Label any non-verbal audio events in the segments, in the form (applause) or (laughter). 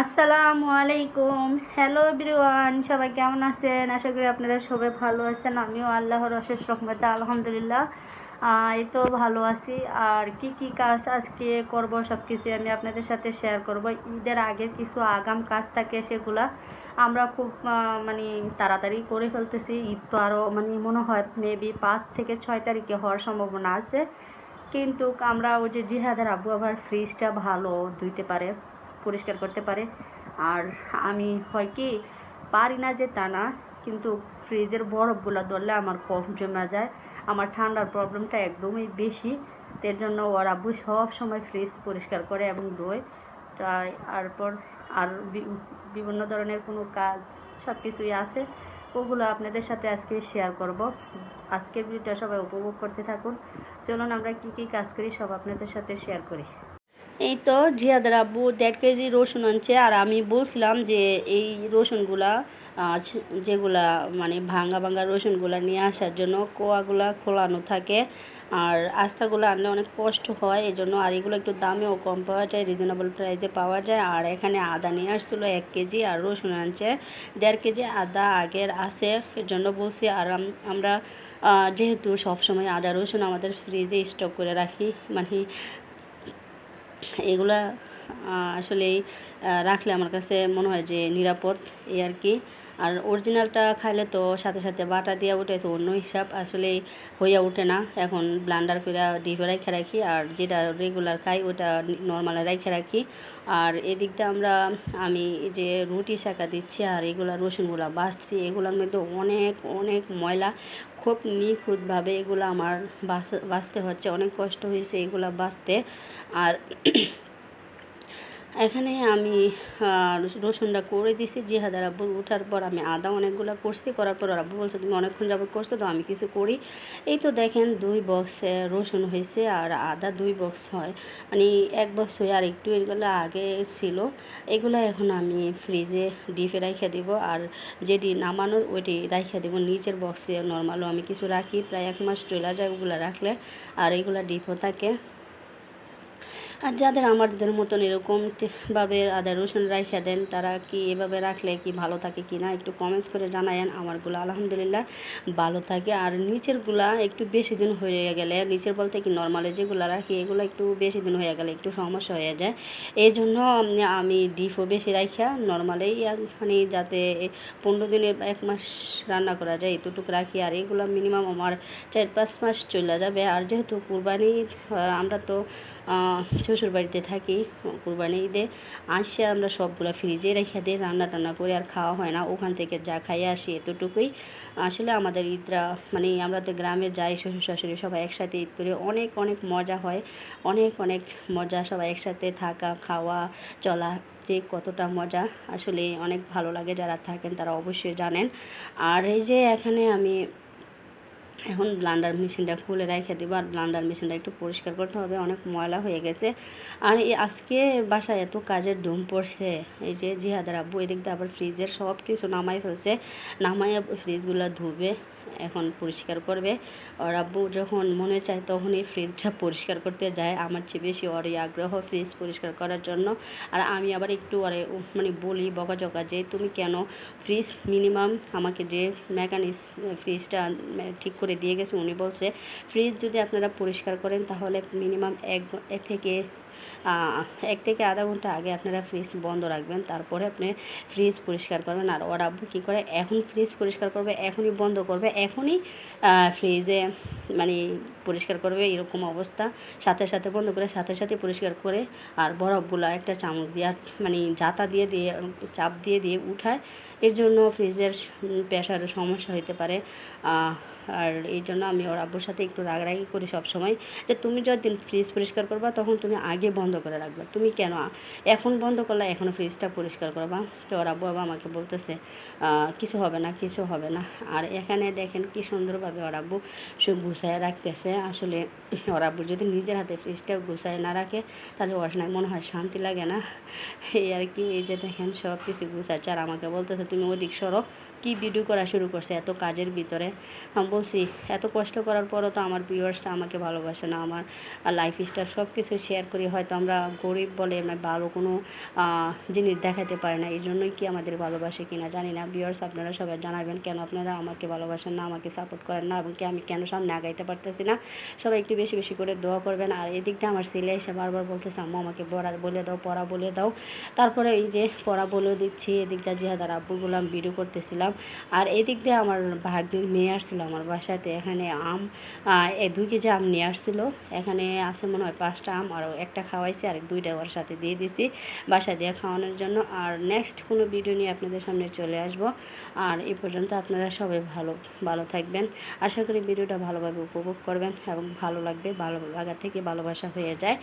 আসসালামু আলাইকুম। Hello everyone সবাই কেমন আছেন? আশা করি আপনারা সবাই ভালো আছেন। আমিও আল্লাহর অশেষ রহমতে, আলহামদুলিল্লাহ। এই তো ভালো আছি। আর কি কি কাজ আজকে করব সব কিছু আমি আপনাদের সাথে শেয়ার করব। ঈদের আগের কিছু আগাম কাজ থাকে সেগুলা আমরা খুব মানে তাড়াতাড়ি করে ফেলতেছি। ঈদ তো আরও মানে মনে হয় মেবি পাঁচ থেকে ছয় তারিখে হওয়ার সম্ভাবনা আছে। কিন্তু আমরা ওই যে জিহাদের আব্বু আবার ফ্রিজটা ভালো ধুইতে পারে। পরিষ্কার করতে পারে। আর আমি হয় কি, পারি না যে তা না, কিন্তু ফ্রিজের বরফগুলো ধরলে আমার কফ জমা যায়। আমার ঠান্ডার প্রবলেমটা একদমই বেশি। এর জন্য ওর আব্বু সব সময় ফ্রিজ পরিষ্কার করে এবং ধোয়। তাই তারপর আর বিভিন্ন ধরনের কোনো কাজ সব কিছুই আছে, ওগুলো আপনাদের সাথে আজকে শেয়ার করব। আজকের ভিডিওটা সবাই উপভোগ করতে থাকুন। চলুন আমরা কি কি কাজ করি সব আপনাদের সাথে শেয়ার করি। এই তো জিয়াদের আব্বু দেড় কেজি রসুন আনছে, আর আমি বলছিলাম যে এই রসুনগুলা যেগুলা মানে ভাঙ্গা ভাঙ্গা রসুনগুলা নিয়ে আসার জন্য কোয়াগুলা খোলানো থাকে, আর আস্তাগুলো আনলে অনেক কষ্ট হয় এই জন্য আর এগুলো একটু দামেও কম পাওয়া যায় রিজনেবল প্রাইসে পাওয়া যায়, আর এখানে আদা নিয়ে আসছিল এক কেজি, আর রসুন আনছে দেড় কেজি, আদা আগের আছে এর জন্য বলছি আর আমরা যেহেতু সবসময় আদা রসুন আমাদের ফ্রিজে স্টক করে রাখি মানে এগুলা আসলে আসলেই রাখলে আমার কাছে মনে হয় যে নিরাপদ এই আর কি। আর অরিজিনালটা খাইলে তো সাথে সাথে বাটা দিয়ে ওঠে তো অন্য হিসাব, আসলে হইয়া ওঠে না। এখন ব্লান্ডার করে ডিপে রেখে রাখি আর যেটা রেগুলার খাই ওটা নর্মালে রেখে রাখি। আর এদিকটা আমরা, আমি যে রুটি শাকা দিচ্ছি আর এগুলা রসুনগুলা বাছছি এগুলোর মধ্যে অনেক অনেক ময়লা, খুব নিখুঁতভাবে এগুলো আমার বাছতে হচ্ছে, অনেক কষ্ট হয়েছে এগুলা বাছতে আর এখানে আমি রসুনটা করে দিছি জিহাদার আব্বু ওঠার পর আমি আদা অনেকগুলো করছি, করার পর আব্বু বলছে, তুমি অনেকক্ষণ যাবত করছ, তো আমি কিছু করি। এই তো দেখেন দুই বক্স রসুন হয়েছে আর আদা দুই বক্স হয়। মানে এক বক্স হয়ে আর একটু এগুলো আগে ছিল। এগুলো এখন আমি ফ্রিজে ডিপে রাখে দিব আর যেটি নামানোর ওইটি রাখে দেবো। নিচের বক্সে নর্মালও আমি কিছু রাখি, প্রায় এক মাস চলে যায় ওগুলো রাখলে আর এগুলো ডিপও থাকে। আর যাদের আমাদের মতন এরকম তে- ভাবে আদা, রসুন রাইখা দেন, তারা কি এভাবে রাখলে কি ভালো থাকে কি না? একটু কমেন্টস করে জানায়েন। আমারগুলো আলহামদুলিল্লাহ ভালো থাকে। আর নিচেরগুলা একটু বেশি দিন হয়ে গেলে, নিচের বলতে কি নর্মালে যেগুলো রাখি, এগুলো একটু বেশি দিন হয়ে গেলে একটু সমস্যা হয়ে যায়। এই জন্য আমি ডিপও বেশি রাখা নর্মালেই মানে যাতে পনেরো দিনের এক মাস রান্না করা যায়, এতটুকু রাখি। আর এগুলো মিনিমাম আমার চার পাঁচ মাস চলে যাবে। আর যেহেতু কুরবানি আমরা তো আহ, শ্বশুর বাড়িতে থাকি কুরবানি ঈদে আসে আমরা সবগুলো ফ্রিজে রেখে দিই রান্না টান্না করে আর খাওয়া হয় না। ওখান থেকে যা খাইয়ে আসি এতটুকুই। আসলে আমাদের ঈদরা মানে আমরা তো গ্রামে যাই শ্বশুর শাশুড়ি সবাই একসাথে ঈদ করি। অনেক অনেক মজা হয়। অনেক অনেক মজা সবাই একসাথে থাকা খাওয়া চলা যে কতটা মজা। আসলে অনেক ভালো লাগে যারা থাকেন তারা অবশ্যই জানেন। আর এই যে এখানে আমি এখন ব্লান্ডার মেশিনটা খুলে রেখে দেবো আর ব্লান্ডার মেশিনটা একটু পরিষ্কার করতে হবে, অনেক ময়লা হয়ে গেছে। আর আজকে বাসায় এত কাজের ডুম পড়ছে, এই যে জিহাদার আব্বু, এদিক দিয়ে আবার ফ্রিজের সব কিছু নামাই ফেলছে নামাই ফ্রিজগুলো ধুবে। এখন পরিষ্কার করবে। আর আব্বু যখন মনে চায় তখনই ফ্রিজটা পরিষ্কার করতে যায়। আমার চেয়ে বেশি ওর আগ্রহ ফ্রিজ পরিষ্কার করার জন্য। আর আমি আবার একটু ওরে মানে বলি বকাঝকা যে, তুমি কেন ফ্রিজ মিনিমাম আমাকে যে মেকানিক্স ফ্রিজটা ঠিক করে দিয়ে গেছে, উনি বলছে ফ্রিজ যদি আপনারা পরিষ্কার করেন তাহলে মিনিমাম এক থেকে এক থেকে আধা ঘণ্টা আগে আপনারা ফ্রিজ বন্ধ রাখবেন, তারপরে আপনি ফ্রিজ পরিষ্কার করবেন। আর ওরা কী করে? এখন ফ্রিজ পরিষ্কার করবে, এখনই বন্ধ করবে, এখনই ফ্রিজে মানে পরিষ্কার করবে এরকম অবস্থা। সাথে সাথে বন্ধ করে, সাথে সাথে পরিষ্কার করে আর বরফগুলো একটা চামচ দিয়ে আর মানে জাতা দিয়ে দিয়ে, চাপ দিয়ে দিয়ে উঠায়। এর জন্য ফ্রিজের প্রেশারের সমস্যা হতে পারে। আর এই জন্য আমি ওর আব্বুর সাথে একটু রাগারাগি করি সব সময় যে তুমি যদি ফ্রিজ পরিষ্কার করবা তখন তুমি আগে বন্ধ করে রাখবে। তুমি কেন? এখন বন্ধ করলে এখনও ফ্রিজটা পরিষ্কার করবা। তো ওর আব্বু আবার আমাকে বলতেছে কিছু হবে না, কিছু হবে না। আর এখানে দেখেন কি সুন্দরভাবে ওর আব্বু সব গুছায় রাখতেছে। আসলে (laughs) ওরা যদি নিজের হাতে ফ্রিজটা গুছায় না রাখে, তাহলে ওর না মনে হয় শান্তি লাগে না। এই আর কি, এই যে দেখেন সব কিছু গুছাচ্ছে। আর আমাকে বলতেছে, তুমি ওদিক সরো কি ভিডিও করা শুরু করছে, এত কাজের ভিতরে। বলছি, এত কষ্ট করার পরও তো আমার ভিউয়ার্সটা আমাকে ভালোবাসে না। আমার লাইফ স্টাইল সব কিছু শেয়ার করি, হয়তো আমরা গরিব বলে আমরা ভালো কোনো জিনিস দেখাতে পারি না। এই জন্যই কি আমাদের ভালোবাসে কিনা জানি না। ভিউয়ার্স আপনারা সবাই জানাবেন, কেন আপনারা আমাকে ভালোবাসেন না, আমাকে সাপোর্ট করেন না, এবং কি আমি কেন সামনে আগাইতে পারতেছি না? সবাই একটু বেশি বেশি করে দোয়া করবেন। আর এদিকটা আমার ছেলে এসে বারবার বলতেছে, আম্মু, আমাকে পড়া, বলে দাও, পড়া, বলে দাও। তারপরে এই যে পড়া বলে দিচ্ছি, এদিকটা জিহাদার আব্বুগুলো আমি ভিডিও করতেছিলাম আর এদিক দিয়ে আমার ভাগ্নির মেয়ে আসছিল আমার বাসাতে। এখানে আম দুই কেজি আম নিয়ে আসছিল। এখানে আছে মনে হয় পাঁচটা আম আর একটা খাওয়াইছি আর দুইটা ওর সাথে দিয়ে দিছি বাসা দিয়ে খাওয়ানোর জন্য। আর নেক্সট কোনো ভিডিও নিয়ে আপনাদের সামনে চলে আসব। আর এ পর্যন্ত আপনারা সবাই ভালো ভালো থাকবেন। আশা করি ভিডিওটা ভালোভাবে উপভোগ করবেন এবং ভালো লাগবে, ভালো লাগা থেকে ভালোবাসা হয়ে যায়।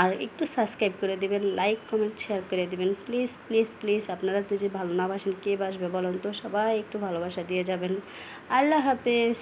আর একটু সাবস্ক্রাইব করে দেবেন লাইক কমেন্ট শেয়ার করে দিবেন। প্লিজ প্লিজ প্লিজ আপনারা তো যে ভালো না বাসেন, কে বাসবে বলুন তো সবাই? একটু ভালোবাসা দিয়ে যাবেন। আল্লাহ হাফেজ।